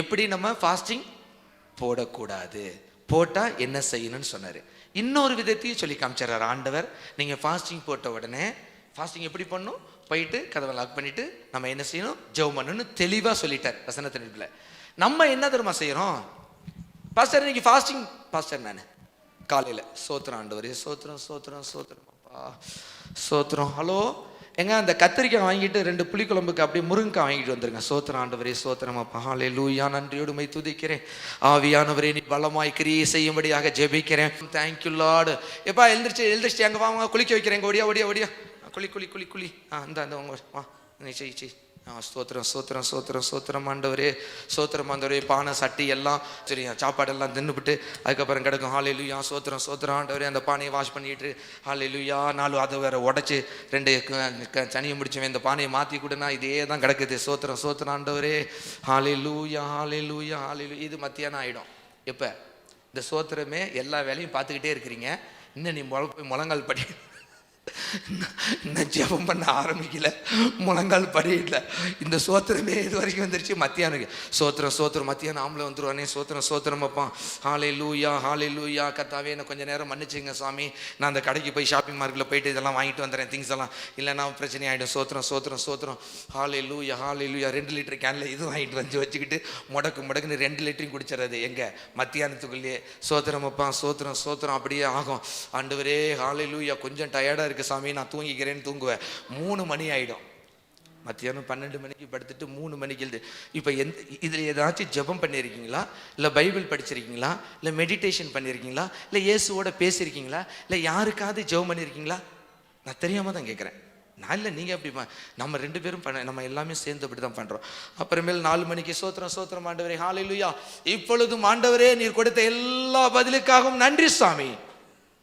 எப்படி நம்ம ஃபாஸ்டிங் போடக்கூடாது? போட்டால் என்ன செய்யணும்னு சொன்னார். இன்னொரு விதத்தையும் சொல்லி காமிச்சார் ஆண்டவர். நீங்கள் ஃபாஸ்டிங் போட்ட உடனே ஃபாஸ்டிங் எப்படி பண்ணணும் போயிட்டு கதவை லாக் பண்ணிட்டு நம்ம என்ன செய்யணும்? ஜெவ் பண்ணணும்னு தெளிவாக சொல்லிட்டார் வசனத்தினில் நம்ம என்ன தெரியுமா செய்கிறோம் பாஸ்டர் இன்னைக்கு ஃபாஸ்டிங் பாஸ்டர் நான். காலையில் சோத்திரம் ஆண்டவர் சோத்திரம் சோத்திரம் சோத்திரம் அப்பா சோத்திரம். ஹலோ எங்க அந்த கத்திரிக்காய் வாங்கிட்டு ரெண்டு புளிக்குழம்புக்கு அப்படியே முருங்கைக்காய் வாங்கிட்டு வந்துருங்க. சோத்திரம் ஆண்டவரே சோத்திரம் அப்பா. லூயா நன்றியோடு மை துதிக்கிறேன். ஆவியானவரே நீ பலமாய் கிரியை செய்யும்படியாக ஜெபிக்கிறேன். தேங்க்யூ லாடு எப்பா எழுந்திரிச்சு எழுந்திரிச்சு அங்கே வாங்க குளிக்க வைக்கிறேன். இங்க ஓடியா ஓடியா ஓடியா. குளி குளி குளி குளி. ஆ இந்த அந்த உங்க வா. நீ செய் செய். ஸ்தோத்திரம் ஸ்தோத்திரம் ஸ்தோத்திரம் ஸ்தோத்திரம் ஆண்டவரே. ஸ்தோத்திரம் ஆண்டவரே. பானை சட்டி எல்லாம் சரி சாப்பாடெல்லாம் தின்னுபிட்டு அதுக்கப்புறம் கிடக்கும். ஹாலே லுயா சோத்திரம் சோத்திரம் ஆண்டவரே. அந்த பானையை வாஷ் பண்ணிட்டு ஹாலே லுயா நாலு அதை வேற உடச்சி ரெண்டு க- சனியை முடிச்சவன் இந்த பானையை மாற்றி கொடுனா இதே தான் கிடக்குது. சோத்திரம் சோத்திரம் ஆண்டவரே. ஹாலே லூயா ஹாலே லூயா ஹாலே லூ இது மத்தியானம் ஆகிடும் எப்போ? இந்த சோத்திரமே எல்லா வேலையும் பார்த்துக்கிட்டே இருக்கிறீங்க. இன்னும் நீ முள முழங்கால் படி இன்னும் ஜெபம் பண்ண ஆரம்பிக்கல. முழங்கால் படியில. இந்த சோத்திரமே இது வரைக்கும் வந்துருச்சு. மத்தியானம் சோத்திரம் சோத்திரம். மத்தியானம் ஆம்பளை வந்துருவானே. சோத்திரம் சோத்திரம் வைப்பான். ஹாலே லூயா ஹாலே லூயா கத்தாவே என்ன கொஞ்சம் நேரம் மன்னிச்சுங்க சாமி. நான் அந்த கடைக்கு போய் ஷாப்பிங் மார்க்கில் போயிட்டு இதெல்லாம் வாங்கிட்டு வந்துடுறேன் திங்ஸ் எல்லாம். இல்லைன்னா பிரச்சனை ஆகிடும் சோத்திரம் சோத்திரம் சோத்திரம். ஹாலே லூயா ஹாலே லூயா ரெண்டு லிட்டர் கேனில் இது வாங்கிட்டு வந்து வச்சுக்கிட்டு முடக்கு முடக்குன்னு ரெண்டு லிட்டரையும் குடிச்சிடுறது. எங்கே? மத்தியானத்துக்குள்ளேயே. சோத்திரம் வைப்பான். சோத்திரம் சோத்திரம் அப்படியே ஆகும். ஆண்டவரே ஹாலே லூயா கொஞ்சம் டயர்டாக இருக்குது சாமி. நான் தூங்கிக்கிறேன்னு தூங்குவேன். மூணு மணி ஆகிடும் மத்தியானம் பன்னெண்டு மணிக்கு படுத்துட்டு மூணு மணிக்கு எழுது இப்போ எந்த இதில் ஏதாச்சும் ஜெபம் பண்ணியிருக்கீங்களா இல்லை பைபிள் படிச்சிருக்கீங்களா? இல்லை மெடிடேஷன் பண்ணியிருக்கீங்களா இல்லை இயேசுவோட பேசியிருக்கீங்களா இல்லை யாருக்காவது ஜெபம் பண்ணியிருக்கீங்களா நான் தெரியாமல் தான் கேட்குறேன் நான் இல்லை நீங்கள் அப்படி நம்ம ரெண்டு பேரும் பண்ண நம்ம எல்லாமே சேர்ந்து அப்படி தான் பண்ணுறோம் அப்புறமேல் நாலு மணிக்கு சோத்திரம் சோத்திரம் ஆண்டவரே ஹாலையிலுயா இப்பொழுதும் ஆண்டவரே நீர் கொடுத்த எல்லா பதிலுக்காகவும் நன்றி சாமி.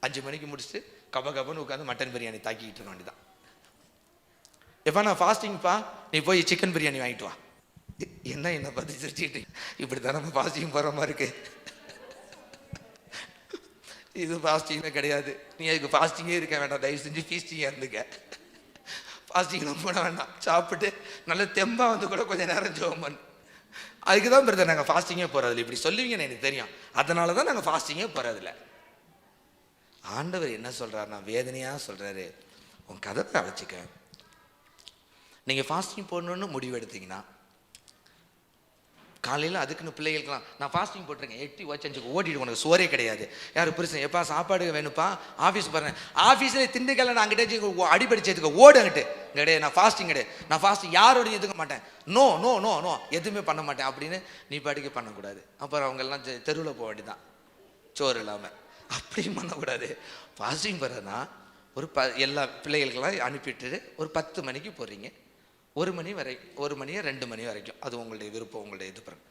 அஞ்சு மணிக்கு முடிச்சுட்டு கப கபன்னு உட்காந்து மட்டன் பிரியாணி தாக்கிக்கிட்டு இருக்க வேண்டியதான் எப்போ நான் ஃபாஸ்டிங்ப்பா நீ போய் சிக்கன் பிரியாணி வாங்கிட்டு வா. என்ன என்ன பார்த்து சிரிச்சுக்கிட்டு இப்படி தான் நம்ம ஃபாஸ்டிங் போகிற மாதிரி இருக்கு. இது ஃபாஸ்டிங்லாம் கிடையாது. நீ அதுக்கு ஃபாஸ்டிங்கே இருக்க வேண்டாம். தயவு செஞ்சு ஃபீஸ்டிங்காக இருந்துக்க. ஃபாஸ்டிங்லாம் போட வேண்டாம். சாப்பிட்டு நல்ல தெம்பாக வந்து கூட கொஞ்சம் நேரம் ஜோம் பண்ணு. அதுக்கு தான் பிரதர் நாங்கள் ஃபாஸ்டிங்கே போகிறதில்ல இப்படி சொல்லுவீங்கன்னு எனக்கு தெரியும். அதனால தான் நாங்கள் ஃபாஸ்டிங்கே போகிறதில்ல ஆண்டவர் என்ன சொல்கிறாருன்னா வேதனையாக சொல்கிறாரு உன் கதவை அழைச்சிக்க நீங்கள் ஃபாஸ்டிங் போடணும்னு முடிவு எடுத்தீங்கன்னா காலையில் அதுக்குன்னு பிள்ளைகளுக்கெல்லாம் நான் ஃபாஸ்டிங் போட்டிருக்கேன். எட்டி வச்சஞ்சுக்கு ஓட்டிட்டு உனக்கு சோறே கிடையாது. யார் புருஷன் எப்பா சாப்பாடு வேணுப்பா ஆஃபீஸ் போகிறேன் ஆஃபீஸில் திண்டுக்கல்ல நான் அங்கிட்டே அடிப்படிச்சதுக்கு ஓடு அங்கிட்டு. கிடையாது. நான் ஃபாஸ்டிங் கிடையாது. நான் ஃபாஸ்டிங் யாரோடையும் எதுக்க மாட்டேன். நோ நோ நோ நோ எதுவுமே பண்ண மாட்டேன் அப்படின்னு நீ பாட்டுக்கு பண்ணக்கூடாது. அப்புறம் அவங்கெல்லாம் தெருவில் போக வேண்டியதான் சோறு இல்லாமல் அப்படியும் பண்ணக்கூடாது. ஃபாஸ்டிங் போகிறதுனா ஒரு ப எல்லா பிள்ளைகளுக்கெல்லாம் அனுப்பிட்டு ஒரு பத்து மணிக்கு போகிறீங்க ஒரு மணி வரை ஒரு மணியாக ரெண்டு மணி வரைக்கும். அது உங்களுடைய விருப்பம் உங்களுடைய இது பிறகு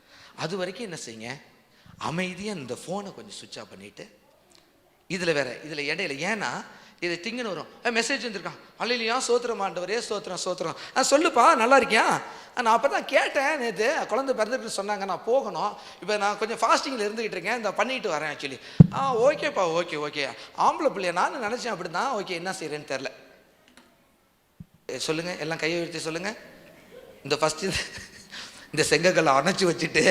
அது வரைக்கும் என்ன செய்யுங்க? அமைதியாக இந்த ஃபோனை கொஞ்சம் சுவிட்ச் ஆஃப் பண்ணிவிட்டு இதில் வேற இதில் இடையில ஏன்னா இது திங்குன்னு வரும். மெசேஜ் வந்திருக்கான். அல்லையா சோத்திரம் ஆண்டவரே சோத்திரம் சோத்திரம். ஆ சொல்லுப்பா நல்லா இருக்கியா? நான் அப்போ தான் கேட்டேன் நேற்று குழந்தை பிறந்துட்டு சொன்னாங்க நான் போகணும். இப்போ நான் கொஞ்சம் ஃபாஸ்டிங்கில் இருந்துகிட்டு இருக்கேன். இந்த பண்ணிட்டு வரேன் ஆக்சுவலி ஆ ஓகேப்பா ஓகே ஓகே. ஆம்பளை பிள்ளைய? நான் நினச்சேன் அப்படி தான் ஓகே என்ன செய்கிறேன்னு தெரில சொல்லுங்கள் எல்லாம் கையை உயர்த்தி சொல்லுங்கள் இந்த ஃபஸ்ட்டு இந்த செங்கக்கல்லை அணைச்சி வச்சுட்டு.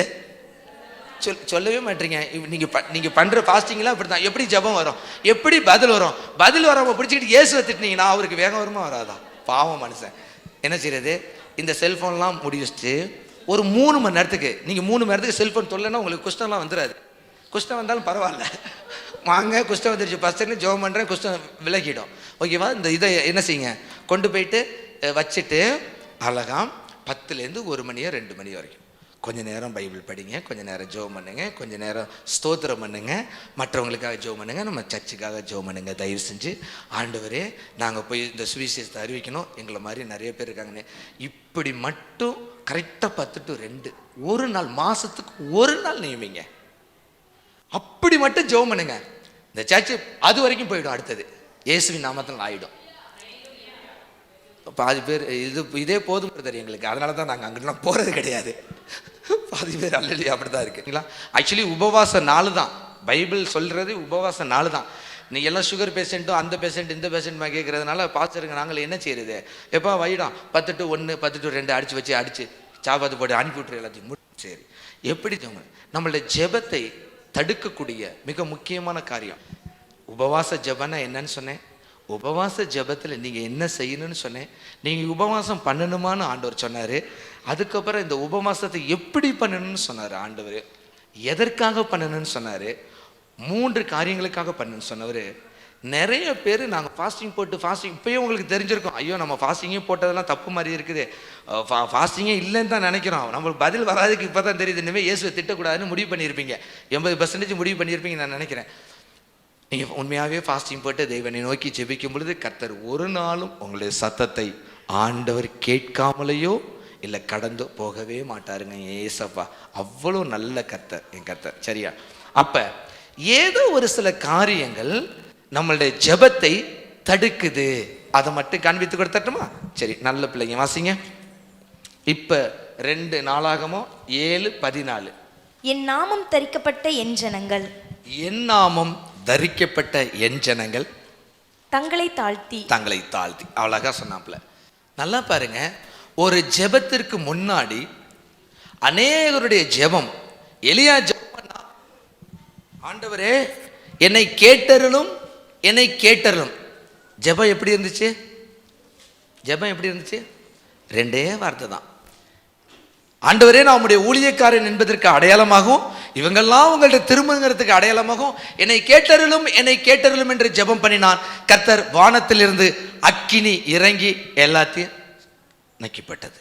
சொல் சொல்லவே மாட்டீங்க. இவ் நீங்கள் ப- நீங்க பண்ற ஃபாஸ்டிங்லாம் இப்படி தான் எப்படி ஜெபம் வரும்? எப்படி பதில் வரும்? பதில் வரவங்க பிடிச்சிக்கிட்டு இயேசுவை திட்டினீங்கன்னா அவருக்கு வேகம் வருமா வராதா? பாவம் மனுஷன். என்ன செய்யறது இந்த செல்ஃபோன்லாம் முடிச்சுட்டு ஒரு மூணு மணி நேரத்துக்கு நீங்கள் மூணு மணி நேரத்துக்கு செல்ஃபோன் தொல்லைன்னா உங்களுக்கு குஷ்டம்லாம் வந்துடாது குஷ்டம் வந்தாலும் பரவாயில்ல. வாங்க குஷ்டம் வந்துருச்சு. ஃபஸ்ட்டு ஜெபம் பண்ணுறேன் குஷ்டம் விலகிடும். ஓகேவா இந்த இதை என்ன செய்யுங்க? கொண்டு போயிட்டு வச்சுட்டு அழகாக பத்துலேருந்து ஒரு மணியோ ரெண்டு மணி வரைக்கும். கொஞ்ச நேரம் பைபிள் படிங்க கொஞ்ச நேரம் ஜோ பண்ணுங்க கொஞ்ச நேரம் ஸ்தோத்திரம் பண்ணுங்க. மற்றவங்களுக்காக ஜோ பண்ணுங்க நம்ம சர்ச்சுக்காக ஜோ பண்ணுங்க. தயவு செஞ்சு ஆண்டவரே நாங்கள் போய் இந்த சுவிசேஷத்தை அறிவிக்கணும். எங்களை மாதிரி நிறைய பேர் இருக்காங்கன்னு. இப்படி மட்டும் கரெக்டாக பத்து டு ரெண்டு ஒரு நாள் மாசத்துக்கு ஒரு நாள் நியமிங்க. அப்படி மட்டும் ஜோ பண்ணுங்க. இந்த சர்ச்சு அது வரைக்கும் போயிடும் அடுத்தது. இயேசுவின் நாமத்தில் ஆயிடும். பாதி பேர் இது இதே போதும் பிரதர் எங்களுக்கு. அதனால தான் நாங்கள் அங்கிட்டலாம் போகிறது கிடையாது. பாதி பேர் அல்லி அப்படி தான் இருக்குங்களா ஆக்சுவலி உபவாச நாள் தான். பைபிள் சொல்கிறது உபவாச நாள் தான். நீ எல்லாம் சுகர் பேஷண்ட்டும் அந்த பேஷண்ட் இந்த பேஷண்ட்மா கேட்குறதுனால பாஸ்டருங்க நாங்கள் என்ன செய்யறது? எப்போ வைடம் பத்து டு ஒன்று பத்து டு ரெண்டு அடித்து வச்சு அடித்து சாப்பாத்து போட்டு அனுப்பி விட்ரு எல்லாத்தையும் முடி- சரி. எப்படி ஜெபம் நம்மளுடைய ஜெபத்தை தடுக்கக்கூடிய மிக முக்கியமான காரியம். உபவாச ஜபன்னா என்னன்னு சொன்னேன். உபவாச ஜெபத்தில் நீங்கள் என்ன செய்யணும்னு சொன்னேன். நீங்கள் உபவாசம் பண்ணணுமான்னு ஆண்டவர் சொன்னார். அதுக்கப்புறம் இந்த உபவாசத்தை எப்படி பண்ணணும்னு சொன்னார் ஆண்டவர். எதற்காக பண்ணணும்னு சொன்னார். மூன்று காரியங்களுக்காக பண்ணணும்னு சொன்னவர். நிறைய பேர் நாங்கள் ஃபாஸ்டிங் போட்டு ஃபாஸ்டிங் இப்போயே உங்களுக்கு தெரிஞ்சிருக்கும். ஐயோ நம்ம ஃபாஸ்டிங்கே போட்டதெல்லாம் தப்பு மாதிரி இருக்குது. ஃபா ஃபாஸ்டிங்கே இல்லைன்னு தான் நினைக்கிறோம். நம்மளுக்கு பதில் வராதுக்கு இப்போ தான் தெரியுது. இனிமேல் இயேசுவை திட்டக்கூடாதுன்னு முடிவு பண்ணியிருப்பீங்க. எண்பது பர்சன்டேஜ் முடிவு பண்ணியிருப்பீங்க நான் நினைக்கிறேன். நீங்கள் உண்மையாகவே ஃபாஸ்டிங் போட்டு தெய்வனை நோக்கி ஜெபிக்கும் பொழுது கர்த்தர் ஒரு நாளும் உங்களுடைய சத்தத்தை ஆண்டவர் கேட்காமலேயோ இல்லை கடந்து போகவே மாட்டாருங்க ஏசப்பா. அவ்வளோ நல்ல கர்த்தர் என் கர்த்தர். சரியா? அப்போ ஏதோ ஒரு சில காரியங்கள் நம்மளுடைய ஜெபத்தை தடுக்குது. அதை மட்டும் காண்பித்து கொடுத்தட்டுமா சரி நல்ல பிள்ளைங்க வாசிங்க. இப்போ ரெண்டு நாளாகமோ? ஏழு பதினாலு. என் நாமம் தரிக்கப்பட்ட என் ஜனங்கள். என் நாமம் தரிக்கப்பட்ட என் ஜனங்கள் தங்களை தாழ்த்தி. தங்களை தாழ்த்தி. அழகா சொன்னாப்புல. நல்லா பாருங்க. ஒரு ஜெபத்திற்கு முன்னாடி அநேகருடைய ஜெபம். எலியா ஜெபம் பண்ணா, ஆண்டவரே என்னை கேட்டருளும் என்னை கேட்டருளும். ஜெபம் எப்படி இருந்துச்சு? ஜெபம் எப்படி இருந்துச்சு? ரெண்டே வார்த்தை தான். ஆண்டவரே நான் உம்முடைய ஊழியக்காரன் என்பதற்கு அடையாளமாகவும் இவங்கெல்லாம் உங்கள்ட்ட திரும்புங்கிறதுக்கு அடையாளமாகும் என்னை கேட்டருளும் என்னை கேட்டருளும் என்று ஜெபம் பண்ணினான். கர்த்தர் வானத்திலிருந்து அக்கினி இறங்கி எல்லாத்தையும் நக்கிப்பட்டது.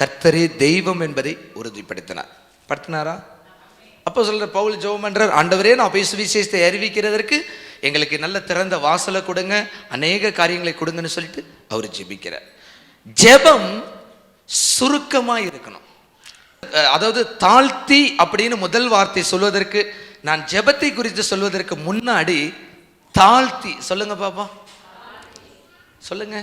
கர்த்தரே தெய்வம் என்பதை உறுதிப்படுத்தினார். படுத்தினாரா? அப்போ சொல்ற பவுல் ஜெபம் என்றார் ஆண்டவரே நான் போய் சுவிசேஷத்தை அறிவிக்கிறதற்கு எங்களுக்கு நல்ல திறந்த வாசலை கொடுங்க. அநேக காரியங்களை கொடுங்கன்னு சொல்லிட்டு அவர் ஜெபிக்கிறார். ஜெபம் சுருக்கமாக இருக்கணும். அதாவது தாழ்த்தி அப்படின்னு முதல் வார்த்தை சொல்வதற்கு நான் ஜெபத்தை குறித்து சொல்வதற்கு முன்னாடி தாழ்த்தி. சொல்லுங்க பாப்பா. சொல்லுங்க.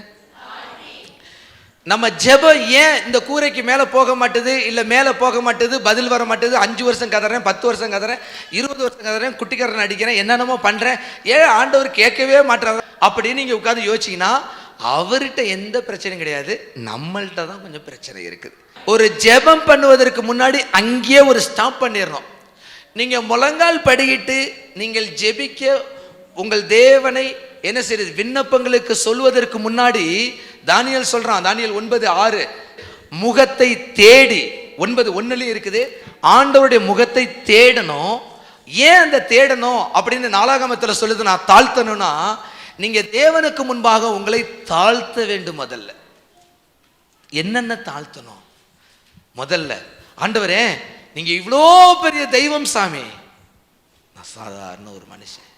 நம்ம ஜெபம் ஏன் இந்த கூரைக்கு மேலே போக மாட்டுது இல்லை மேலே போக மாட்டுது பதில் வர மாட்டுது அஞ்சு வருஷம் கதறேன் பத்து வருஷம் கதறேன் இருபது வருஷம் கதறேன் குட்டிக்காரன் அடிக்கிறேன் என்னென்னமோ பண்ணுறேன் ஏன் ஆண்டவர் கேட்கவே மாட்டாங்க அப்படின்னு நீங்கள் உட்காந்து யோசிச்சிங்கன்னா அவர்கிட்ட எந்த பிரச்சனையும் கிடையாது. நம்மள்கிட்ட தான் கொஞ்சம் பிரச்சனை இருக்குது. ஒரு ஜெபம் பண்ணுவதற்கு முன்னாடி அங்கேயே ஒரு ஸ்டாப் பண்ணிடணும். நீங்கள் முழங்கால் படிக்கிட்டு நீங்கள் ஜெபிக்க உங்கள் தேவனை என்ன செய்யுது? விண்ணப்பங்களுக்கு சொல்வதற்கு முன்னாடி தானியல் சொல்கிறான் தானியல் ஒன்பது ஆறு. முகத்தை தேடி ஒன்பது ஒன்றுலையும் இருக்குது. ஆண்டவருடைய முகத்தை தேடணும். ஏன் அந்த தேடணும் அப்படின்னு நாலாகமத்தில் சொல்லுது நான் தாழ்த்தணும்னா நீங்க தேவனுக்கு முன்பாக உங்களை தாழ்த்த வேண்டும் முதல்ல. என்னென்ன தாழ்த்தணும்? முதல்ல ஆண்டவரே நீங்க இவ்வளோ பெரிய தெய்வம் சாமி. நான் சாதாரண ஒரு மனுஷன்.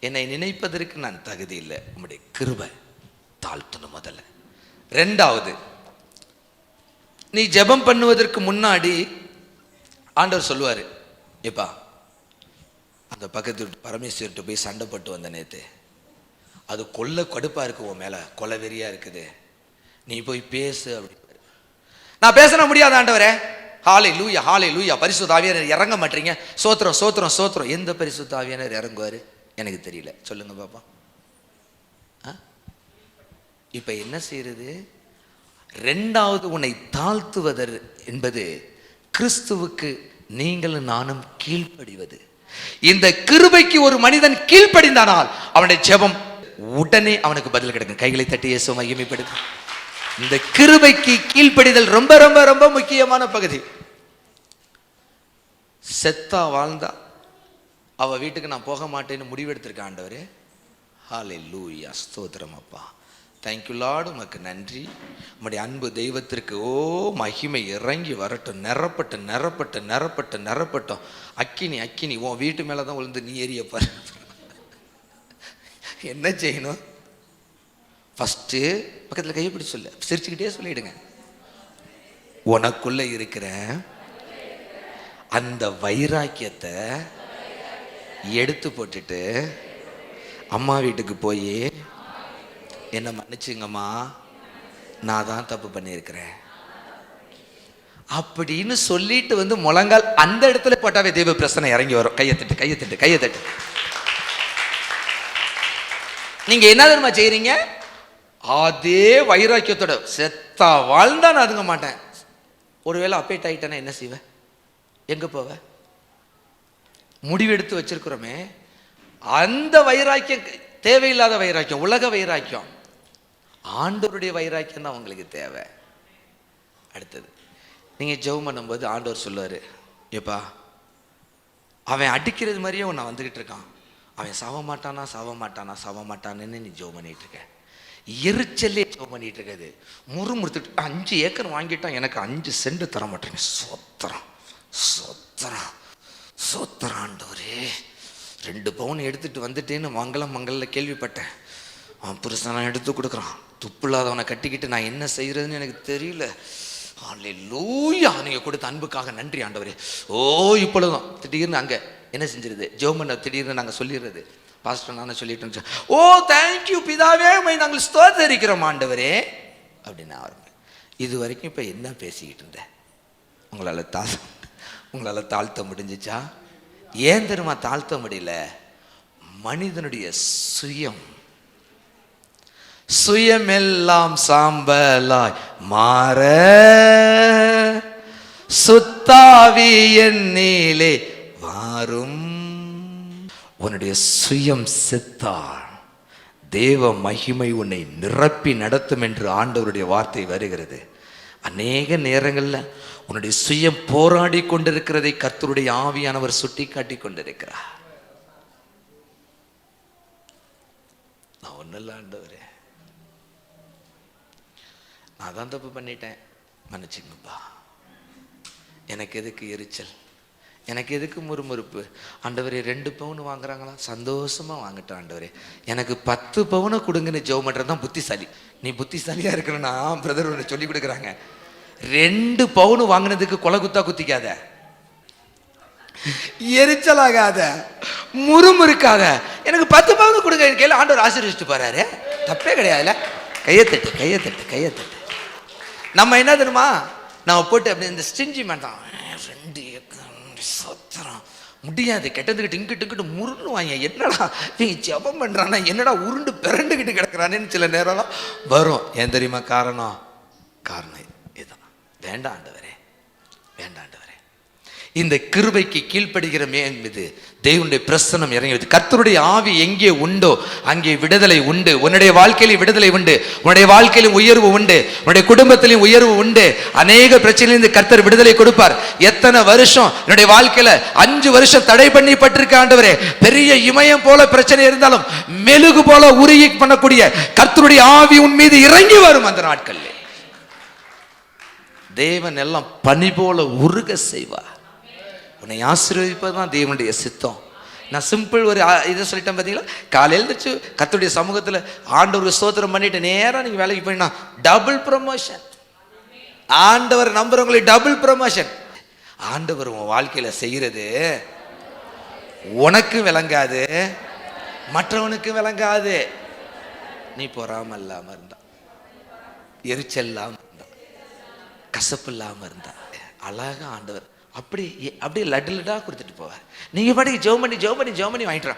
என்னை நினைப்பதற்கு நான் தகுதி இல்லை. உங்களுடைய கிருபை தாழ்த்தணும் முதல்ல. ரெண்டாவது நீ ஜெபம் பண்ணுவதற்கு முன்னாடி ஆண்டவர் சொல்லுவார் எப்பா அந்த பக்கத்து பரமேஸ்வர்கிட்ட போய் சண்டை போட்டு வந்த நேற்று அது கொல்ல கடுப்பாக இருக்கு உன் மேலே. கொலை வெறியாக இருக்குது. நீ போய் பேசு அப்படி. நான் பேச முடியாது ஆண்டவரே. ஹாலை லூயா ஹாலை லூயா பரிசுத்த ஆவியானர் இறங்க மாட்டீங்க. சோத்திரம் சோத்திரம் சோத்திரம். எந்த பரிசுத்த இறங்குவார்? எனக்கு தெரியல. சொல்லுங்க பாப்பா. ஆ? என்ன செய்யறது ரெண்டாவது உன்னை தாழ்த்துவதர் என்பது கிறிஸ்துவுக்கு நீங்களும் நானும் கீழ்ப்படிவது. இந்த கிருபைக்கு ஒரு மனிதன் கீழ்ப்படிந்தானால் அவனுடைய ஜெபம் உடனே அவனுக்கு பதில் கிடைக்கும். கைகளை தட்டி இயேசு மகிமைப்படுது இந்த கிருபைக்கு கீழ்ப்படிதல் ரொம்ப ரொம்ப ரொம்ப முக்கியமான பகுதி. செத்தா வாழ்ந்தா அவ வீட்டுக்கு நான் போக மாட்டேன்னு முடிவெடுத்திருக்க ஆண்டவரே. ஹாலே லூயா ஸ்தோத்திரம் அப்பா. தேங்க்யூ லாடு உமக்கு நன்றி. உம்முடைய அன்பு தெய்வத்திற்கு ஓ மகிமை இறங்கி வரட்டும். நிரப்பட்டு நிரப்பட்டு நிரப்பட்டு நிரப்பட்டும். அக்கினி அக்கினி உன் வீட்டு மேலே தான் விழுந்து நீ எரியப்பார் என்ன செய்யணும்? ஃபஸ்ட்டு பக்கத்தில் கையை பிடிச்சு சொல்லு. சிரிச்சுக்கிட்டே சொல்லிடுங்க. உனக்குள்ளே இருக்கிற அந்த வைராக்கியத்தை எடுத்து போட்டுட்டு அம்மா வீட்டுக்கு போய் என்னை மன்னிச்சுங்கம்மா. நான் தான் தப்பு பண்ணியிருக்கிறேன். அப்படின்னு சொல்லிட்டு வந்து முழங்கால் அந்த இடத்துல போட்டாவே தெய்வ பிரச்சனை இறங்கி வரும். கையை தட்டு கையை தட்டு கையை தட்டு. நீங்க என்ன தெரியுமா செய்றீங்க? அதே வைராக்கியத்தோட செத்தா வாழ்ந்தா நான் அதுங்க மாட்டேன். ஒருவேளை அப்பேட் ஆகிட்டேன்னா என்ன செய்வேன் எங்க போவ? முடிவெடுத்து வச்சிருக்கிறோமே. அந்த வைராக்கியம் தேவையில்லாத வைராக்கியம் உலக வைராக்கியம். ஆண்டவருடைய வைராக்கியம் தான் உங்களுக்கு தேவை. அடுத்தது நீங்கள் ஜெவம் பண்ணும்போது ஆண்டவர் சொல்லுவார் ஏப்பா அவன் அடிக்கிறது மாதிரியே உன்னை வந்துக்கிட்டு இருக்கான். அவன் சாவ மாட்டானா சாவ மாட்டானா சாவ மாட்டானேன்னு நீ ஜோ பண்ணிட்டு இருக்க. எரிச்சலே ஜோ பண்ணிட்டு இருக்காது. முறுமுறுத்துட்டு அஞ்சு ஏக்கர் வாங்கிட்டான் எனக்கு அஞ்சு சென்ட் தர மாட்டேங்க சொத்தரம் சொத்தரம் சொத்தரம் ரெண்டு பவுன் எடுத்துட்டு வந்துட்டேன்னு மங்களம் மங்களில் கேள்விப்பட்டேன். அவன் புருஷனை எடுத்து கொடுக்குறான். துப்பில்லாதவனை கட்டிக்கிட்டு நான் என்ன செய்யறதுன்னு எனக்கு தெரியல. லூயா நீங்கள் கொடுத்த அன்புக்காக நன்றி ஆண்டவரே. ஓ இப்பொழுதும் திடீர்னு அங்கே என்ன செஞ்சிருது? ஜோமன் திடீர்னு நாங்கள் சொல்லிடுறது. பாஸ்டர் நானே சொல்லிட்டு ஓ தேங்க்யூ பிதாவே உண்மை நாங்கள் ஸ்தோத்தரிக்கிறோம் ஆண்டவரே. அப்படின்னு ஆரம்பி இது வரைக்கும் இப்போ என்ன பேசிக்கிட்டு இருந்தேன் உங்களால் தா உங்களால் தாழ்த்த முடிஞ்சிச்சா? ஏன் தெரியுமா தாழ்த்த முடியல? மனிதனுடைய சுயம். சுயமெல்லாம் சாம்பலாய் மாற. சுத்தாவி என்னிலே மாறும். உன்னுடைய சுயம் செத்தால் தேவ மகிமை உன்னை நிரப்பி நடத்தும் என்று ஆண்டவருடைய வார்த்தை வருகிறது. அநேக நேரங்கள்ல உன்னுடைய சுயம் போராடி கொண்டிருக்கிறதை கர்த்தருடைய ஆவியானவர் சுட்டி காட்டி கொண்டிருக்கிறார். நான் ஒன்றும் ஆண்டவரே. நான் தான் தப்பு பண்ணிட்டேன். மன்னிச்சுங்கப்பா. எனக்கு எதுக்கு எரிச்சல்? எனக்கு எதுக்கு முறுமுறுப்பு? ஆண்டவரே ரெண்டு பவுன் வாங்குறாங்களா? சந்தோஷமா வாங்கட்டும் ஆண்டவரே. எனக்கு பத்து பவுனை கொடுங்கன்னு ஜெபம் பண்ணுறது தான் புத்திசாலி. நீ புத்திசாலியா இருக்கணும்னா பிரதர் ஒன்று சொல்லி கொடுக்குறாங்க. ரெண்டு பவுன் வாங்கினதுக்கு கொலை குத்தா குத்திக்காத. எரிச்சலாகாத. முறுமுறுக்காத. எனக்கு பத்து பவுன் கொடுங்க. கையில் ஆண்டவர் ஆசீர்வதிச்சுட்டு போறாரு. தப்பே கிடையாதுல்ல. கையத்தட்டு கையத்தட்டு கையத்தட்டு நம்ம என்ன தெரியுமா? நம்ம போட்டு அப்படி இந்த ஸ்டிஞ்சி மாட்டோம் ரெண்டு சத்திரம் முடியாது கெட்டதுக்கிட்டு இங்கிட்டு இங்கிட்டு முருள்வாங்க என்னடா நீ ஜெபம் பண்ணுறானா என்னடா உருண்டு பிறண்டுக்கிட்டு கிடக்குறானேன்னு சில நேரம்லாம் வரும். ஏன் தெரியுமா? காரணம் காரணம் இதுதான் வேண்டாம் ஆண்டவரே வேண்டாம் இந்த கிருபைக்கு கீழ்ப்படுகிற என்பது தேவனுடைய பிரசனம் இறங்கி கர்த்தருடைய ஆவி எங்கே உண்டோ அங்கே விடுதலை உண்டு. உன்னுடைய வாழ்க்கையிலும் விடுதலை உண்டு. உன்னுடைய வாழ்க்கையிலும் உயர்வு உண்டு. உன்னுடைய குடும்பத்திலும் உயர்வு உண்டு. அநேக பிரச்சனையிலிருந்து கர்த்தர் விடுதலை கொடுப்பார். எத்தனை வருஷம்? என்னுடைய வாழ்க்கையில அஞ்சு வருஷம் தடை பண்ணப்பட்டிருக்க ஆண்டவரே. பெரிய இமயம் போல பிரச்சனை இருந்தாலும் மெழுகு போல உருகி பண்ணக்கூடிய கர்த்தருடைய ஆவி உன் மீது இறங்கி வரும் அந்த நாட்களில். தேவன் எல்லாம் பனி போல உருக செய்வார். உன்னை ஆசீர்வதிப்பது தான் தேவனுடைய சித்தம். நான் சிம்பிள் ஒரு இதை சொல்லிட்டேன் பார்த்தீங்களா காலையில் எழுந்திரிச்சு கத்துடைய சமூகத்தில் ஆண்டவர் ஸ்தோத்திரம் பண்ணிட்டு நேராக நீங்கள் வேலைக்கு போயினா டபுள் ப்ரமோஷன் ஆண்டவர் நம்புறவங்களுக்கு டபுள் ப்ரமோஷன் ஆண்டவர் உன் வாழ்க்கையில் செய்கிறது உனக்கு விளங்காது மற்றவனுக்கு விளங்காது. நீ பொறாம இல்லாமல் இருந்தா எரிச்சல் இல்லாமல் இருந்தா கசப்பு இல்லாமல் இருந்தா. அழகா ஆண்டவர் அப்படி அப்படியே லட்டு லட்டாக கொடுத்துட்டு போவார். நீங்க பாட்டுக்கு ஜெவ் பண்ணி ஜெவ் பண்ணி ஜெவ் பண்ணி வாங்கிட்டு